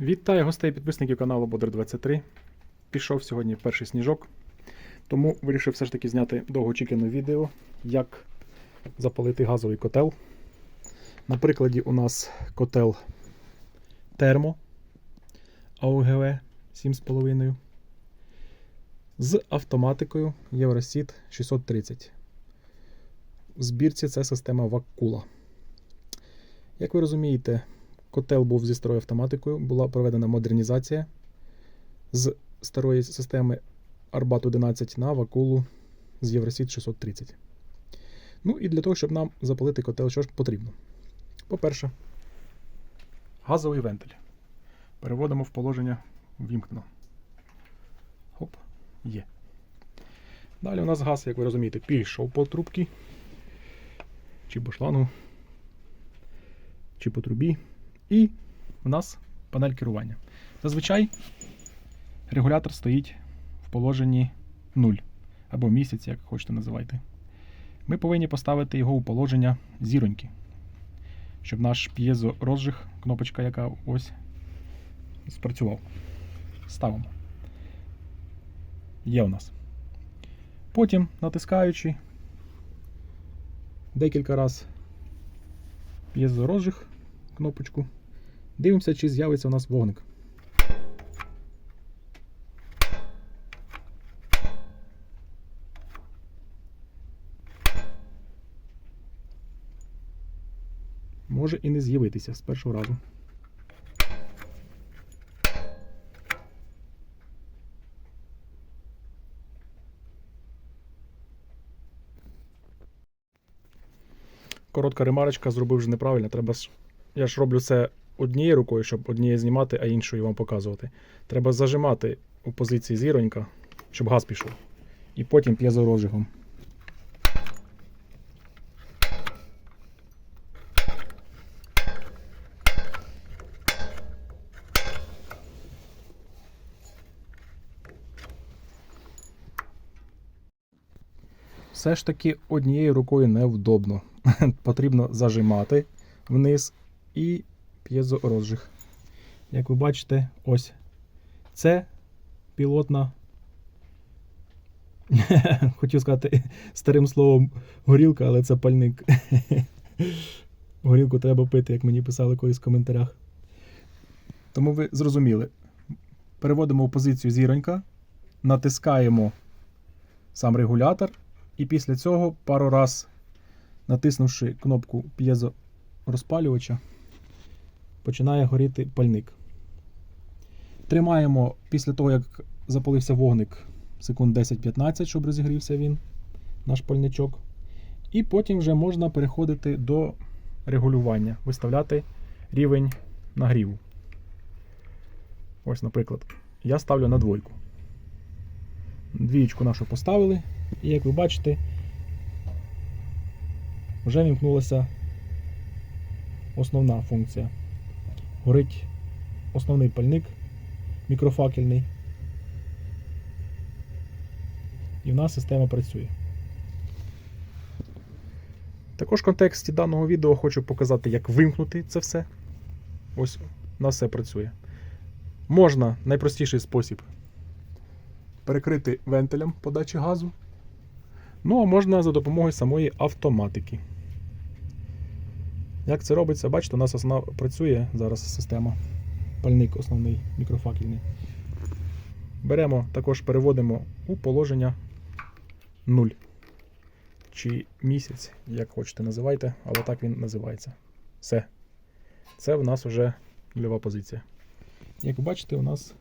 Вітаю гостей підписників каналу Бодр 23. Пішов сьогодні перший сніжок, тому вирішив все ж таки зняти довгоочікуване відео, як запалити газовий котел. На прикладі у нас котел термо АУГВ 7,5 з автоматикою Євросіт 630. В збірці це система Ваккула. Як ви розумієте, Котел був зі старою автоматикою, була проведена модернізація з старої системи Arbat 11 на вакулу з Євросіт 630. Ну і для того, щоб нам запалити котел, що ж потрібно? По-перше, газовий вентиль. Переводимо в положення вімкнено. Хоп, є. Далі у нас газ, як ви розумієте, пішов по трубці, чи по шлангу, чи по трубі. І у нас панель керування. Зазвичай регулятор стоїть в положенні 0 або місяць, як хочете називайте. Ми повинні поставити його у положення зіроньки, щоб наш п'єзорозжиг, кнопочка, яка ось спрацював. Ставимо. Є у нас. Потім, натискаючи декілька разів п'єзорозжиг, кнопочку. Дивимося, чи з'явиться у нас вогник. Може і не з'явитися з першого разу. Коротка ремарочка, зробив вже неправильно. Треба ж. Я ж роблю це однією рукою, щоб однією знімати, а іншою вам показувати. Треба зажимати у позиції зіронька, щоб газ пішов. І потім п'єзорозжигом. Все ж таки однією рукою невдобно. Потрібно зажимати вниз і п'єзорозжиг. Як ви бачите, ось це пілотна. Хотів сказати старим словом горілка, але це пальник. Горілку треба пити, як мені писали колись в коментарях. Тому ви зрозуміли. Переводимо в позицію зіронька, натискаємо сам регулятор, і після цього пару раз натиснувши кнопку п'єзорозпалювача, починає горіти пальник. Тримаємо після того, як запалився вогник секунд 10-15, щоб розігрівся він, наш пальничок. І потім вже можна переходити до регулювання, виставляти рівень нагріву. Ось, наприклад, я ставлю на двойку. Двієчку нашу поставили, і як ви бачите, вже вімкнулася основна функція. Горить основний пальник мікрофакельний. І в нас система працює. Також в контексті даного відео хочу показати, як вимкнути це все. Ось у нас все працює. Можна найпростіший спосіб перекрити вентилем подачі газу. Ну, а можна за допомогою самої автоматики. Як це робиться? Бачите, у нас основна працює зараз система. Пальник основний мікрофакельний. Беремо, також переводимо у положення 0. Чи місяць, як хочете називайте, але так він називається. Все. Це в нас вже нульова позиція. Як ви бачите, у нас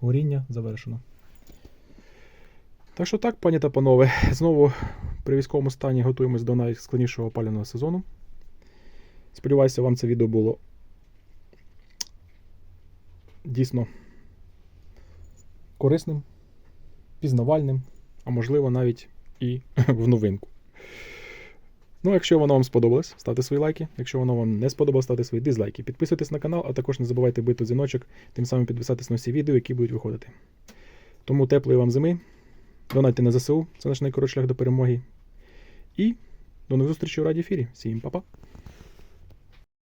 горіння завершено. Так що так, пані та панове, знову при військовому стані готуємось до найскладнішого опалювального сезону. Сподіваюся, вам це відео було дійсно корисним, пізнавальним, а можливо навіть і в новинку. Ну, якщо воно вам сподобалось, ставте свої лайки. Якщо воно вам не сподобалось, ставте свої дизлайки. Підписуйтесь на канал, а також не забувайте бити дзвіночок, тим самим підписатись на всі відео, які будуть виходити. Тому теплої вам зими. Донайте на ЗСУ, це наш найкоротший шлях до перемоги. І до нових зустрічей у раді ефірі. Всім па-па!